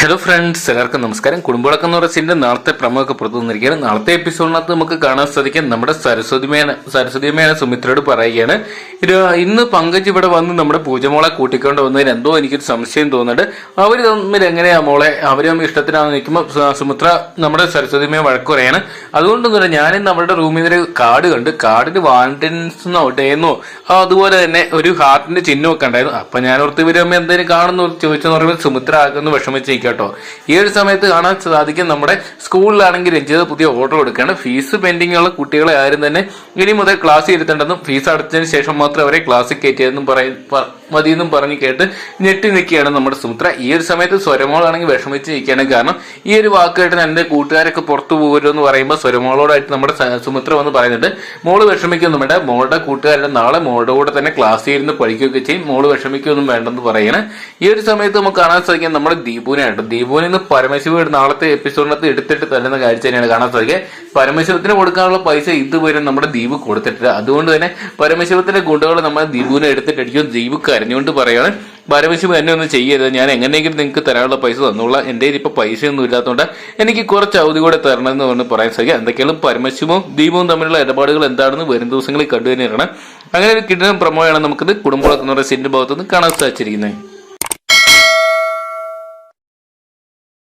Hello friends എല്ലാവർക്കും നമസ്കാരം. കുടുംബളക്കം എന്ന് പറയുന്നതിന്റെ നാളത്തെ പ്രമുഖ പുറത്തു വന്നിരിക്കുകയാണ് നാളത്തെ എപ്പിസോഡിനകത്ത് നമുക്ക് കാണാൻ സാധിക്കും നമ്മുടെ സരസ്വതി മേന സരസ്വതി മേന സുമിത്രയോട് പറയുകയാണ്. ഇന്ന് പങ്കജ് ഇവിടെ വന്ന് നമ്മുടെ പൂജമോളെ കൂട്ടിക്കൊണ്ട് വന്നതിന് എന്തോ എനിക്കൊരു സംശയം തോന്നുന്നുണ്ട്. അവർ തമ്മിൽ എങ്ങനെയാ മോളെ? അവർ തമ്മിൽ ഇഷ്ടത്തിനാണ് നിൽക്കുമ്പോൾ സുമിത്ര നമ്മുടെ സരസ്വതി മേ വഴക്ക് പറയാണ്. അതുകൊണ്ട് തന്നെ ഞാനിന്ന് അവരുടെ റൂമിൽ നിന്ന് കാർഡ് കണ്ട് കാർഡിന് വാലന്റൈൻസ് ഡേന്നോ അതുപോലെ തന്നെ ഒരു ഹാർട്ടിന്റെ ചിഹ്നമൊക്കെ ഉണ്ടായിരുന്നു. അപ്പൊ ഞാൻ ഓർത്ത് തമ്മിൽ എന്തെങ്കിലും കാണുന്നു ചോദിച്ചെന്ന് പറയുമ്പോൾ സുമിത്ര ആകുന്നു വിഷമിച്ചിരിക്കട്ടോ ഈ ഒരു സമയത്ത് കാണാൻ സാധിക്കും നമ്മുടെ സ്കൂളിലാണെങ്കിൽ രഞ്ജിത പുതിയ ഓർഡർ കൊടുക്കുകയാണ്. ഫീസ് പെൻഡിങ്ങുള്ള കുട്ടികളെ ആരും തന്നെ ഇനി മുതൽ ക്ലാസ് ഇരുത്തേണ്ടെന്നും ഫീസ് അടച്ചതിന് ശേഷം മാത്രം അവരെ ക്ലാസ്സിൽ കയറ്റിയതെന്നും പറയും മതി മതിയെന്നും പറഞ്ഞ് കേട്ട് ഞെട്ടി നിൽക്കുകയാണ് നമ്മുടെ സുമിത്ര. ഈ ഒരു സമയത്ത് സ്വരമോളാണെങ്കിൽ വിഷമിച്ച് നിൽക്കുകയാണ് കാരണം ഈ ഒരു വാക്ക് കേട്ട് എന്റെ കൂട്ടുകാരൊക്കെ പുറത്തു പോകുമല്ലോ എന്ന് പറയുമ്പോൾ സ്വരമോളോടായിട്ട് നമ്മുടെ സുമിത്ര വന്ന് പറയുന്നുണ്ട്. മോൾ വിഷമിക്കൊന്നും വേണ്ട. മോളുടെ കൂട്ടുകാരുടെ നാളെ മോളുടെ കൂടെ തന്നെ ക്ലാസ്സിൽ ഇരുന്ന് പഠിക്കുകയൊക്കെ ചെയ്യും. മോൾ വിഷമിക്കൊന്നും വേണ്ടെന്ന് പറയണേ. ഈ ഒരു സമയത്ത് നമുക്ക് കാണാൻ സാധിക്കും നമ്മുടെ ദീപുവിനെ കേട്ടോ ദീപുവിനെ ഇന്ന് പരമശിവ നാളത്തെ എപ്പിസോഡിനകത്ത് എടുത്തിട്ട് തരുന്ന കാഴ്ച തന്നെയാണ് കാണാൻ സാധിക്കുക. പരമശിവത്തിന് കൊടുക്കാനുള്ള പൈസ ഇതുവരെ നമ്മുടെ ദീപ് കൊടുത്തിട്ടില്ല. അതുകൊണ്ട് തന്നെ പരമശിവത്തിന്റെ ഗുണ്ടകൾ നമ്മുടെ ദീപുവിനെ എടുത്തിട്ടടിക്കും. ദീപ് കരഞ്ഞുകൊണ്ട് പറയാണ് പരമശിവ എന്നെ ഒന്ന് ചെയ്യരുത്. ഞാൻ എങ്ങനെയെങ്കിലും നിങ്ങൾക്ക് തരാനുള്ള പൈസ തന്നോളാം. എന്റെ കയ്യിൽ ഇപ്പൊ പൈസ ഒന്നും ഇല്ലാത്തതുകൊണ്ട് എനിക്ക് കുറച്ച് അവധി കൂടെ തരണം എന്ന് പറഞ്ഞ് പറയാൻ സാധിക്കും എന്തൊക്കെയാണ് പരമശിവവും ദീപവും തമ്മിലുള്ള ഇടപാടുകൾ എന്താണെന്ന് വരും ദിവസങ്ങളിൽ കണ്ടു അങ്ങനെ ഒരു കിട്ടുന്ന പ്രമോയാണ് നമുക്കിത് കുടുംബം എന്ന് പറയുന്ന സിന്റെ ഭാഗത്തുനിന്ന് കാണാൻ സാധിച്ചിരിക്കുന്നത്.